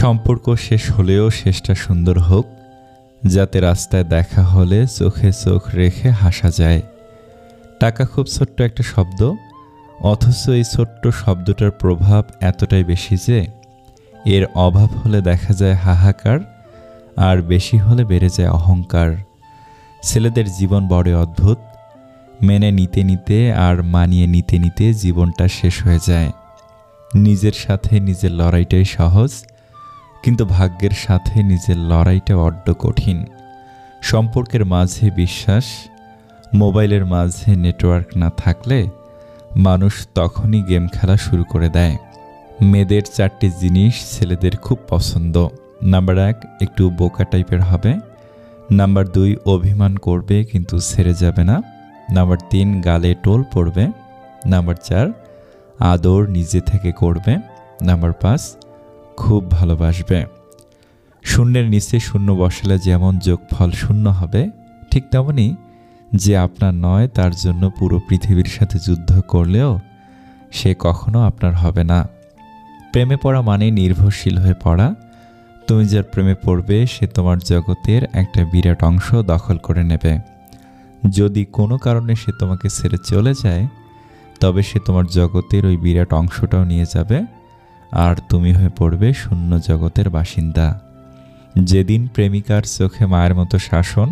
সম্পর্ক শেষ হলেও শেষটা সুন্দর হোক, যাতে রাস্তায় দেখা হলে চোখে চোখ রেখে হাসা যায়। টাকা খুব ছোট্ট একটা শব্দ, অথচ এই ছোট্ট শব্দটার প্রভাব এতটাই বেশি যে, এর অভাব হলে দেখা যায় হাহাকার, আর বেশি হলে বেড়ে যায় অহংকার। ছেলেদের জীবন বড় অদ্ভুত, মেনে নিতে নিতে আর মানিয়ে নিতে নিতে জীবনটা শেষ হয়ে যায়। নিজের সাথে নিজের লড়াইটাই সহজ কিন্তু ভাগ্যের সাথে নিজের লড়াইটা বড্ড কঠিন। সম্পর্কের মাঝে বিশ্বাস, মোবাইলের মাঝে নেটওয়ার্ক না থাকলে মানুষ তখনই গেম খেলা শুরু করে দেয়। মেয়েদের চারটি জিনিস ছেলেদের খুব পছন্দ। নাম্বার এক, একটু বোকা টাইপের হবে। নাম্বার দুই, অভিমান করবে কিন্তু ছেড়ে যাবে না। নাম্বার তিন, গালে টোল পড়বে। নাম্বার চার, আদর নিজে থেকে করবে। নাম্বার পাঁচ খুব ভালোবাসবে। শূন্যের নিচে শূন্য বসালে যেমন যোগফল শূন্য হবে, ঠিক তেমনই যে আপনার নয়, তার জন্য পুরো পৃথিবীর সাথে যুদ্ধ করলেও সে কখনো আপনার হবে না। প্রেমে পড়া মানে নির্ভরশীল হয়ে পড়া। তুমি যার প্রেমে পড়বে, সে তোমার জগতের একটা বিরাট অংশ দখল করে নেবে। যদি কোনো কারণে সে তোমাকে ছেড়ে চলে যায়, তবে সে তোমার জগতের ওই বিরাট অংশটাও নিয়ে যাবে। আর তুমি হয়ে পড়বে শূন্য জগতের বাসিন্দা। যেদিন প্রেমিকার চোখে মায়ের মতো শাসন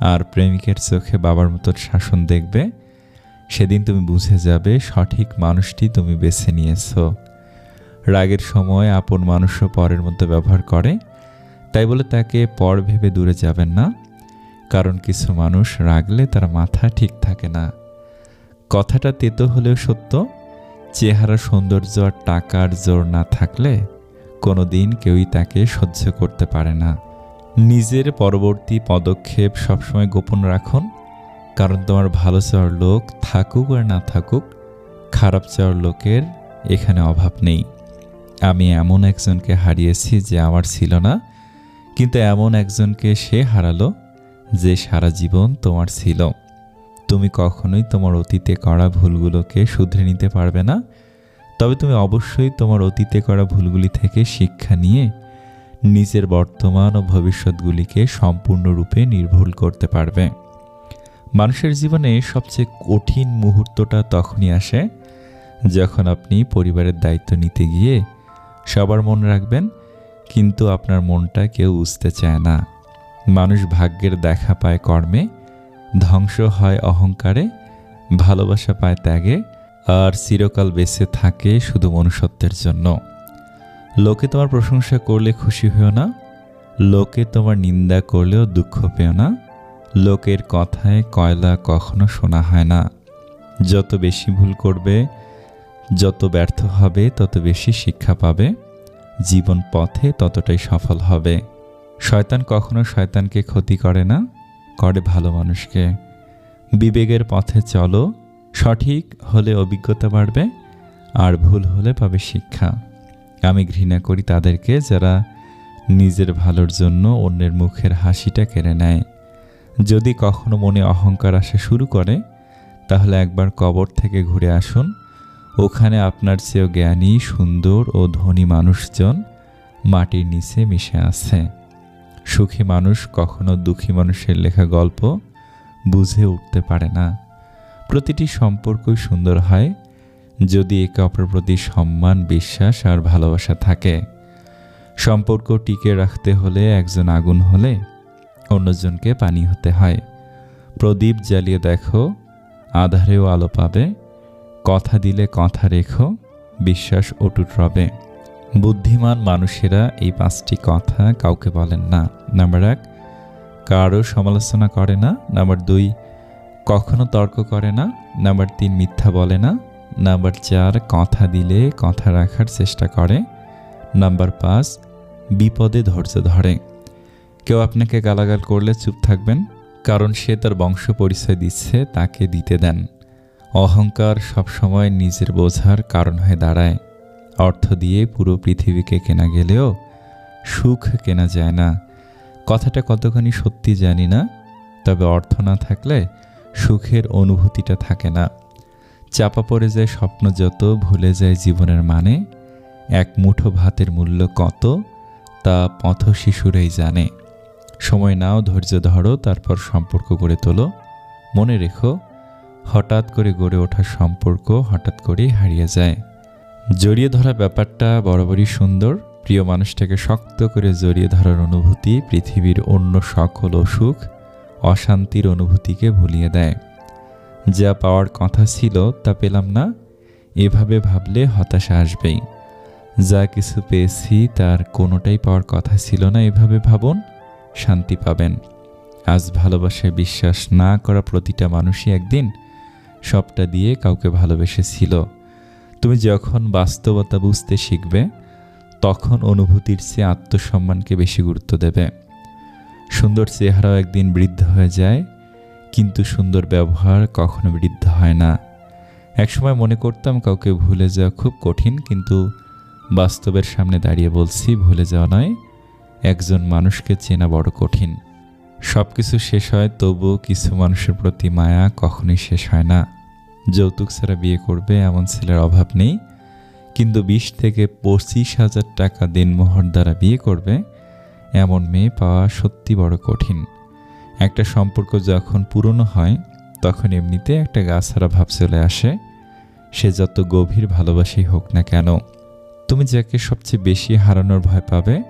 আর প্রেমিকের চোখে বাবার মতো শাসন দেখবে, সেদিন তুমি বুঝে যাবে সঠিক মানুষটি তুমি বেছে নিয়েছো। রাগের সময় আপন মানুষও পরের মতো ব্যবহার করে, তাই বলে তাকে পর ভেবে দূরে যাবেন না, কারণ কিছু মানুষ রাগলে তার মাথা ঠিক থাকে না। কথাটা তেতো হলেও সত্য চেহারা সৌন্দর্য আর টাকার জোর না থাকলে কোনো দিন কেউই তাকে সহ্য করতে পারে না। নিজের পরবর্তী পদক্ষেপ সবসময় গোপন রাখুন, কারণ তোমার ভালো চাওয়ার লোক থাকুক আর না থাকুক, খারাপ চাওয়ার লোকের এখানে অভাব নেই। আমি এমন একজনকে হারিয়েছি যে আমার ছিল না, কিন্তু এমন একজনকে সে হারালো যে সারা জীবন তোমার ছিল। তুমি কখনোই তোমার অতীতে করা ভুলগুলোকে শুধরে নিতে পারবে না। তবে তুমি অবশ্যই তোমার অতীতে করা ভুলগুলি থেকে শিক্ষা নিয়ে নিজের বর্তমান ও ভবিষ্যৎগুলিকে সম্পূর্ণরূপে নির্ভুল করতে পারবে। মানুষের জীবনে সবচেয়ে কঠিন মুহূর্তটা তখনই আসে যখন আপনি পরিবারের দায়িত্ব নিতে গিয়ে সবার মন রাখবেন, কিন্তু আপনার মনটা কেউ বুঝতে চায় না। মানুষ ভাগ্যের দেখা পায় কর্মে ধ্বংস হয় অহংকারে, ভালোবাসা পায় ত্যাগে, আর চিরকাল বেঁচে থাকে শুধু মনুষ্যত্বের জন্য। লোকে তোমার প্রশংসা করলে খুশি হও না, লোকে তোমার নিন্দা করলেও দুঃখ পেও না, লোকের কথায় কয়লা কখনো শোনা হয় না। যত বেশি ভুল করবে, যত ব্যর্থ হবে, তত বেশি শিক্ষা পাবে, জীবন পথে ততটাই সফল হবে। শয়তান কখনো শয়তানকে ক্ষতি করে না। করে ভালো মানুষকে। বিবেকের পথে চলো, সঠিক হলে অভিজ্ঞতা বাড়বে আর ভুল হলে পাবে শিক্ষা। আমি ঘৃণা করি তাদেরকে যারা নিজের ভালোর জন্য অন্যের মুখের হাসিটা কেড়ে নেয়। যদি কখনো মনে অহংকার আসা শুরু করে, তাহলে একবার কবর থেকে ঘুরে আসুন। ওখানে আপনার চেয়েও জ্ঞানী, সুন্দর ও ধনী মানুষজন মাটির নিচে মিশে আছে। সুখী মানুষ কখনো দুঃখী মানুষের লেখা গল্প বুঝে উঠতে পারে না। প্রতিটি সম্পর্কই সুন্দর হয় যদি একে অপরের প্রতি সম্মান, বিশ্বাস আর ভালোবাসা থাকে। সম্পর্ক টিকে রাখতে হলে একজন আগুন হলে অন্যজনকে পানি হতে হয়। প্রদীপ জ্বালিয়ে দেখো, আধারেও আলো পাবে। কথা দিলে কথা রেখো, বিশ্বাস অটুট রবে। বুদ্ধিমান মানুষেরা এই পাঁচটি কথা কাউকে বলেন না। নাম্বার এক, কারও সমালোচনা করে না। নাম্বার দুই, কখনো তর্ক করে না। নাম্বার তিন, মিথ্যা বলে না। নাম্বার চার, কথা দিলে কথা রাখার চেষ্টা করে। নাম্বার পাঁচ, বিপদে ধৈর্য ধরে। কেউ আপনাকে গালাগাল করলে চুপ থাকবেন, কারণ সে তার বংশ পরিচয় দিচ্ছে, তাকে দিতে দেন। অহংকার সবসময় নিজের বোঝার কারণ হয়ে দাঁড়ায়। অর্থ দিয়ে পুরো পৃথিবীকে কেনা গেলেও সুখ কেনা যায় না। কথাটা কতখানি সত্যি জানি না, তবে অর্থ না থাকলে সুখের অনুভূতিটা থাকে না। চাপা পড়ে যায় স্বপ্ন যত, ভুলে যায় জীবনের মানে। এক মুঠো ভাতের মূল্য কত, তা পথ শিশুরাই জানে। সময় নাও, ধৈর্য ধরো, তারপর সম্পর্ক গড়ে তোলো। মনে রেখো, হঠাৎ করে গড়ে ওঠা সম্পর্ক হঠাৎ করেই হারিয়ে যায়। জড়িয়ে ধরা ব্যাপারটা বরাবরই সুন্দর। প্রিয় মানুষটাকে শক্ত করে জড়িয়ে ধরার অনুভূতি পৃথিবীর অন্য সকল অসুখ অশান্তির অনুভূতিকে ভুলিয়ে দেয়। যা পাওয়ার কথা ছিল তা পেলাম না। এভাবে ভাবলে হতাশা আসবেই। যা কিছু পেয়েছি তার কোনোটাই পাওয়ার কথা ছিল না, এভাবে ভাবুন, শান্তি পাবেন। আজ ভালোবাসায় বিশ্বাস না করা প্রতিটা মানুষই একদিন সবটা দিয়ে কাউকে ভালোবেসেছিল। তুমি যখন বাস্তবতা বুঝতে শিখবে, তখন অনুভূতির চেয়ে আত্মসম্মানকে বেশি গুরুত্ব দেবে। সুন্দর চেহারাও একদিন বৃদ্ধ হয়ে যায়, কিন্তু সুন্দর ব্যবহার কখনো বৃদ্ধ হয় না। একসময় মনে করতাম কাউকে ভুলে যাওয়া খুব কঠিন, কিন্তু বাস্তবের সামনে দাঁড়িয়ে বলছি, ভুলে যাওয়া নয়, একজন মানুষকে চেনা বড় কঠিন। সব কিছু শেষ হয়, তবুও কিছু মানুষের প্রতি মায়া কখনোই শেষ হয় না। যৌতুক ছাড়া বিয়ে করবে এমন ছেলের অভাব নেই। কিন্তু বিশ থেকে পঁচিশ হাজার টাকা দিনমোহর দ্বারা বিয়ে করবে, এমন মেয়ে পাওয়া সত্যি বড় কঠিন। একটা সম্পর্ক যখন পুরনো হয়, তখন এমনিতে একটা গাছাড়া ভাব চলে আসে। সে যত গভীর ভালোবাসি হোক না কেন, তুমি যাকে সবচেয়ে বেশি হারানোর ভয় পাবে,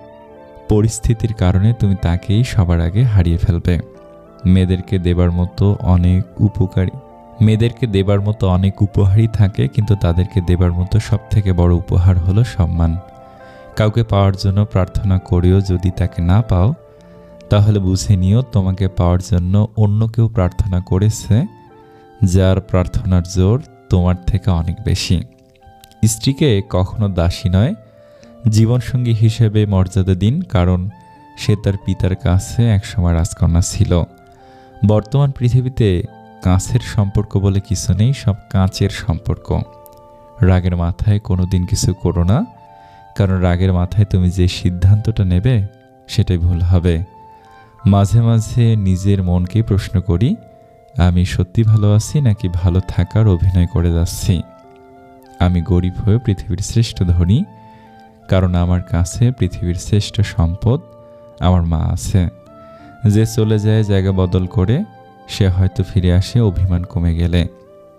পরিস্থিতির কারণে তুমি তাকেই সবার আগে হারিয়ে ফেলবে। মেয়েদেরকে দেবার মতো অনেক উপকারী মেয়েদেরকে দেবার মতো অনেক উপহারই থাকে, কিন্তু তাদেরকে দেবার মতো সব থেকে বড় উপহার হলো সম্মান। কাউকে পাওয়ার জন্য প্রার্থনা করেও যদি তাকে না পাও, তাহলে বুঝে নিও তোমাকে পাওয়ার জন্য অন্য কেউ প্রার্থনা করেছে, যার প্রার্থনার জোর তোমার থেকে অনেক বেশি। স্ত্রীকে কখনো দাসী নয়, জীবনসঙ্গী হিসেবে মর্যাদা দিন, কারণ সে তার পিতার কাছে একসময় রাজকন্যা ছিল। বর্তমান পৃথিবীতে কাঁচের সম্পর্ক বলে কিছু নেই, সব কাঁচের সম্পর্ক। রাগের মাথায় কোনো দিন কিছু করো না, কারণ রাগের মাথায় তুমি যে সিদ্ধান্তটা নেবে, সেটাই ভুল হবে। মাঝে মাঝে নিজের মনকেই প্রশ্ন করি, আমি সত্যি ভালো আছি নাকি ভালো থাকার অভিনয় করে যাচ্ছি? আমি গরিব হয়ে পৃথিবীর শ্রেষ্ঠ ধনী, কারণ আমার কাছে পৃথিবীর শ্রেষ্ঠ সম্পদ আমার মা আছে। যে চলে যায় জায়গা বদল করে সে হয়তো ফিরে আসে, অভিমান কমে গেলে।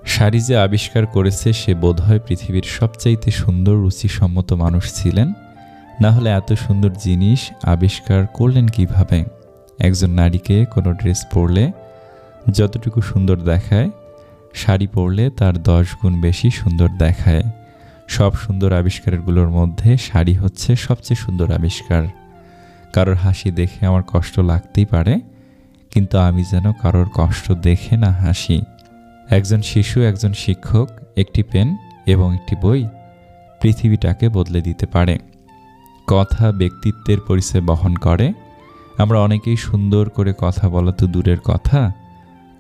শাড়ি যে আবিষ্কার করেছে, সে বোধহয় পৃথিবীর সবচাইতে সুন্দর রুচিসম্মত মানুষ ছিলেন। না হলে এত সুন্দর জিনিস আবিষ্কার করলেন কীভাবে? একজন নারীকে কোনো ড্রেস পরলে যতটুকু সুন্দর দেখায়, শাড়ি পরলে তার দশ গুণ বেশি সুন্দর দেখায়। সব সুন্দর আবিষ্কারগুলোর মধ্যে শাড়ি হচ্ছে সবচেয়ে সুন্দর আবিষ্কার। কারোর হাসি দেখে আমার কষ্ট লাগতেই পারে কিন্তু আমি যেন কারোর কষ্ট দেখে না হাসি। একজন শিশু, একজন শিক্ষক, একটি পেন এবং একটি বই পৃথিবীটাকে বদলে দিতে পারে। কথা ব্যক্তিত্বের পরিচয় বহন করে। আমরা অনেকেই সুন্দর করে কথা বলা তো দূরের কথা।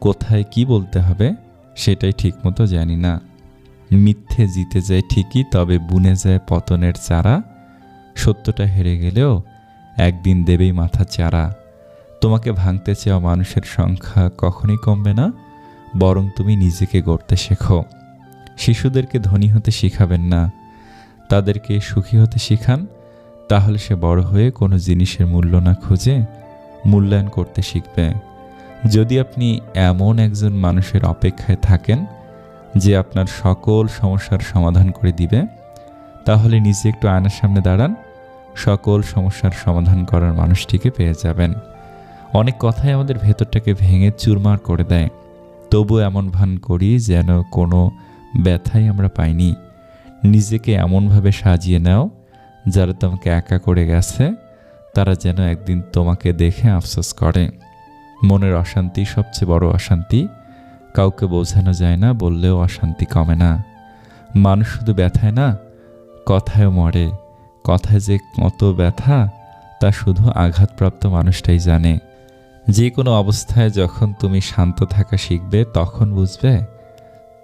কোথায় কি বলতে হবে সেটাই ঠিকমতো জানি না। মিথ্যে জিতে যায় ঠিকই, তবে বুনে যায় পতনের চারা। সত্যটা হেরে গেলেও একদিন দেবেই মাথা চারা। তোমাকে ভাঙতে চাওয়া মানুষের সংখ্যা কখনই কমবে না, বরং তুমি নিজেকে গড়তে শেখো। শিশুদেরকে ধনী হতে শিখাবেন না। তাদেরকে সুখী হতে শিখান, তাহলে সে বড় হয়ে কোনো জিনিসের মূল্য না খুঁজে মূল্যায়ন করতে শিখবে। যদি আপনি এমন একজন মানুষের অপেক্ষায় থাকেন, যে আপনার সকল সমস্যার সমাধান করে দিবে, তাহলে নিজে একটু আয়নার সামনে দাঁড়ান, সকল সমস্যার সমাধান করার মানুষটিকে পেয়ে যাবেন। অনেক কথাই আমাদের ভেতরটাকে ভেঙে চুরমার করে দেয়। তবু এমন ভান করি যেন কোনো ব্যথাই আমরা পাইনি। নিজেকে এমনভাবে সাজিয়ে নাও, যারা তোমাকে একা করে গেছে, তারা যেন একদিন তোমাকে দেখে আফসোস করে। মনের অশান্তি সবচেয়ে বড় অশান্তি। কাউকে বোঝানো যায় না, বললেও অশান্তি কমে না। মানুষ শুধু ব্যথায় না, কথায়ও মরে। কথায় যে কত ব্যথা, তা শুধু আঘাতপ্রাপ্ত মানুষটাই জানে। যে কোনো অবস্থায় যখন তুমি শান্ত থাকা শিখবে, তখন বুঝবে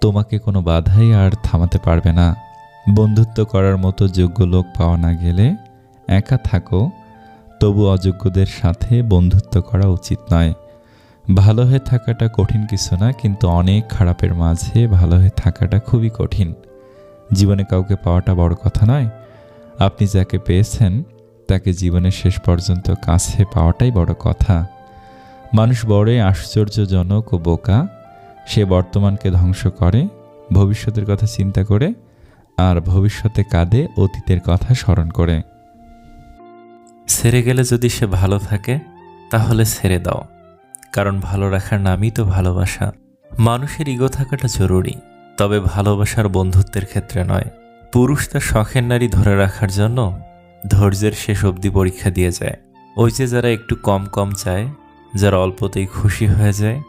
তোমাকে কোনো বাধাই আর থামাতে পারবে না। বন্ধুত্ব করার মতো যোগ্য লোক পাওয়া না গেলে একা থাকো, তবু অযোগ্যদের সাথে বন্ধুত্ব করা উচিত নয়। ভালো হয়ে থাকাটা কঠিন কিছু না, কিন্তু অনেক খারাপের মাঝে ভালো হয়ে থাকাটা খুবই কঠিন। জীবনে কাউকে পাওয়াটা বড় কথা নয়। আপনি যাকে পেয়েছেন, তাকে জীবনের শেষ পর্যন্ত কাছে পাওয়াটাই বড় কথা। মানুষ বড়ই আশ্চর্যজনক ও বোকা। সে বর্তমানকে ধ্বংস করে, ভবিষ্যতের কথা চিন্তা করে, আর ভবিষ্যতে কাঁদে, অতীতের কথা স্মরণ করে। ছেড়ে গেলে যদি সে ভালো থাকে, তাহলে ছেড়ে দাও। কারণ ভালো রাখার নামই তো ভালোবাসা। মানুষের ইগো থাকাটা জরুরি, তবে ভালোবাসার বন্ধুত্বের ক্ষেত্রে নয়। পুরুষ তার শখের নারী ধরে রাখার জন্য ধৈর্যের শেষ অবধি পরীক্ষা দিয়ে যায়। ওই যে যারা একটু কম কম চায় যারা অল্পতেই খুশি হয়ে যায়,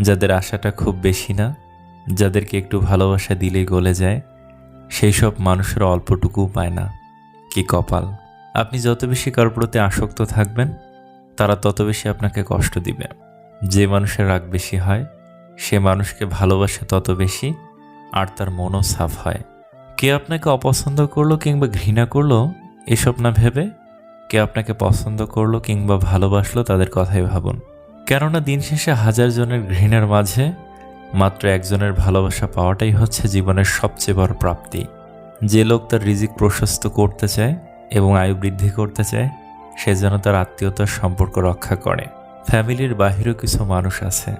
যাদের আশাটা খুব বেশি না, যাদেরকে একটু ভালোবাসা দিলেই গলে যায়, সেই সব মানুষের অল্পটুকুও পায় না। কি কপাল! আপনি যত বেশি কারোর প্রতি আসক্ত থাকবেন, তারা তত বেশি আপনাকে কষ্ট দিবে। যে মানুষের রাগ বেশি হয়, সে মানুষকে ভালোবাসে তত বেশি, আর তার মনও সাফ হয়। কে আপনাকে অপছন্দ করল কিংবা ঘৃণা করল, এসব না ভেবে কে আপনাকে পছন্দ করল কিংবা ভালোবাসলো তাদের কথাই ভাবুন। কেননা দিন শেষে হাজার জনের ঘৃণার মাঝে মাত্র একজনের ভালোবাসা পাওয়াটাই হচ্ছে জীবনের সবচেয়ে বড় প্রাপ্তি। যে লোক তার রিজিক প্রশস্ত করতে চায় এবং আয়ু বৃদ্ধি করতে চায়, সে যেন তার আত্মীয়তার সম্পর্ক রক্ষা করে। ফ্যামিলির বাহিরেও কিছু মানুষ আছে।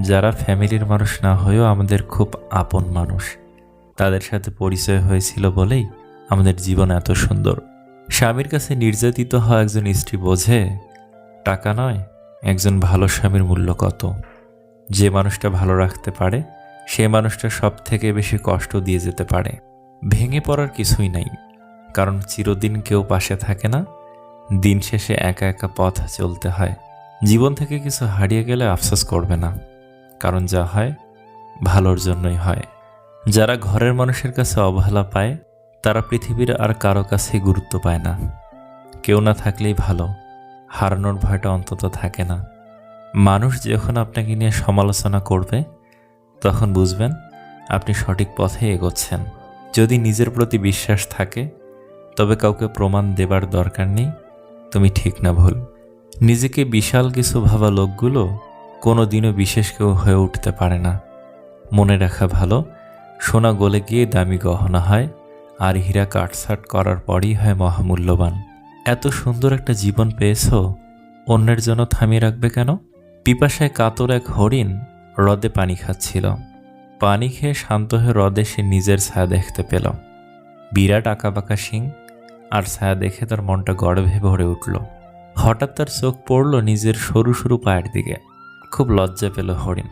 যারা ফ্যামিলির মানুষ না হয়েও আমাদের খুব আপন মানুষ। তাদের সাথে পরিচয় হয়েছিল বলেই আমাদের জীবন এত সুন্দর। স্বামীর কাছে নির্যাতিত হওয়া একজন স্ত্রী বোঝে, টাকা নয়, একজন ভালো স্বামীর মূল্য কত। যে মানুষটা ভালো রাখতে পারে, সে মানুষটা সব থেকে বেশি কষ্ট দিয়ে যেতে পারে। ভেঙে পড়ার কিছুই নাই, কারণ চিরদিন কেউ পাশে থাকে না, দিন শেষে একা একা পথ চলতে হয়। জীবন থেকে কিছু হারিয়ে গেলে আফসোস করবে না, কারণ যা হয় ভালোর জন্যই হয়। যারা ঘরের মানুষের কাছে অবহেলা পায় তারা পৃথিবীর আর কারও কাছে গুরুত্ব পায় না। কেউ না থাকলেই ভালো, হারানোর ভয়টা অন্তত থাকে না। মানুষ যখন আপনাকে নিয়ে সমালোচনা করবে, তখন বুঝবেন আপনি সঠিক পথে এগোচ্ছেন। যদি নিজের প্রতি বিশ্বাস থাকে, তবে কাউকে প্রমাণ দেবার দরকার নেই, তুমি ঠিক না ভুল। নিজেকে বিশাল কিছু ভাবা লোকগুলো কোনো দিনও বিশেষ কেউ হয়ে উঠতে পারে না। মনে রাখা ভালো, সোনা গলে গিয়ে দামি গহনা হয় আর হীরা কাটসাট করার পরই হয় মহামূল্যবান। এত সুন্দর একটা জীবন পেয়েছ, অন্যের জন্য থামিয়ে রাখবে কেন? পিপাসায় কাতর এক হরিণ হ্রদে পানি খাচ্ছিল। পানি খেয়ে শান্ত হয়ে হ্রদে সে নিজের ছায়া দেখতে পেল। বিরাট আঁকাবাঁকা সিং আর ছায়া দেখে তার মনটা গর্ভে ভরে উঠল। হঠাৎ তার চোখ পড়ল নিজের সরু সরু পায়ের দিকে। খুব লজ্জা পেল হরিণ।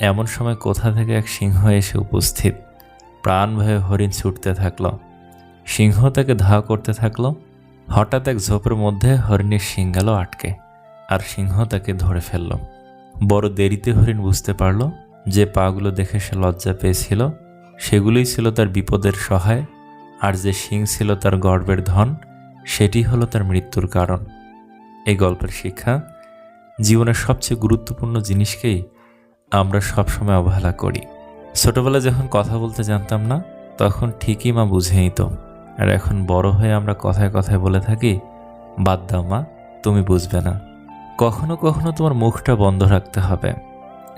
এমন সময় কোথা থেকে এক সিংহ এসে উপস্থিত? প্রাণ ভয়ে হরিণ ছুটতে থাকল। সিংহ তাকে ধা করতে থাকল। হঠাৎ এক ঝোপের মধ্যে হরিণের শিং গেল আটকে আর সিংহ তাকে ধরে ফেলল। বড় দেরিতে হরিণ বুঝতে পারল যে পাগুলো দেখে সে লজ্জা পেয়েছিল। সেগুলোই ছিল তার বিপদের সহায় আর যে শিং ছিল তার গর্বের ধন, সেটি হলো তার মৃত্যুর কারণ। এই গল্পের শিক্ষা, জীবনের সবচেয়ে গুরুত্বপূর্ণ জিনিসকেই আমরা সবসময় অবহেলা করি। ছোটবেলায় যখন কথা বলতে জানতাম না, তখন ঠিকই মা বুঝে নিত। আর এখন বড় হয়ে আমরা কথায় কথায় বলে থাকি, বাদ দাও মা, তুমি বুঝবে না। কখনো কখনো তোমার মুখটা বন্ধ রাখতে হবে।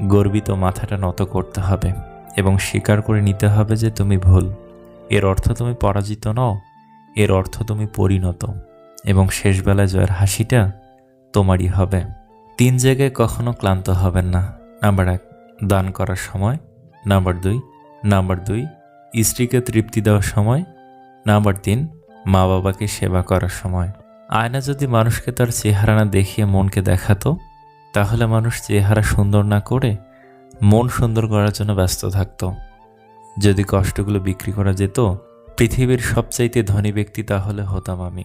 গর্বিত মাথাটা নত করতে হবে এবং স্বীকার করে নিতে হবে যে তুমি ভুল। এর অর্থ তুমি পরাজিত নও, এর অর্থ তুমি পরিণত। এবং শেষবেলায় জয়ের হাসিটা তোমারই হবে। তিন জায়গায় কখনো ক্লান্ত হবেন না। নাম্বার এক, দান করার সময় নাম্বার দুই নাম্বার দুই, স্ত্রীকে তৃপ্তি দেওয়ার সময়। নাম্বার তিন মা বাবাকে সেবা করার সময়। আয়না যদি মানুষকে তার চেহারা না দেখিয়ে মনকে দেখাতো, তাহলে মানুষ চেহারা সুন্দর না করে মন সুন্দর করার জন্য ব্যস্ত থাকত। যদি কষ্টগুলো বিক্রি করা যেত, পৃথিবীর সবচাইতে ধনী ব্যক্তি তাহলে হতাম আমি।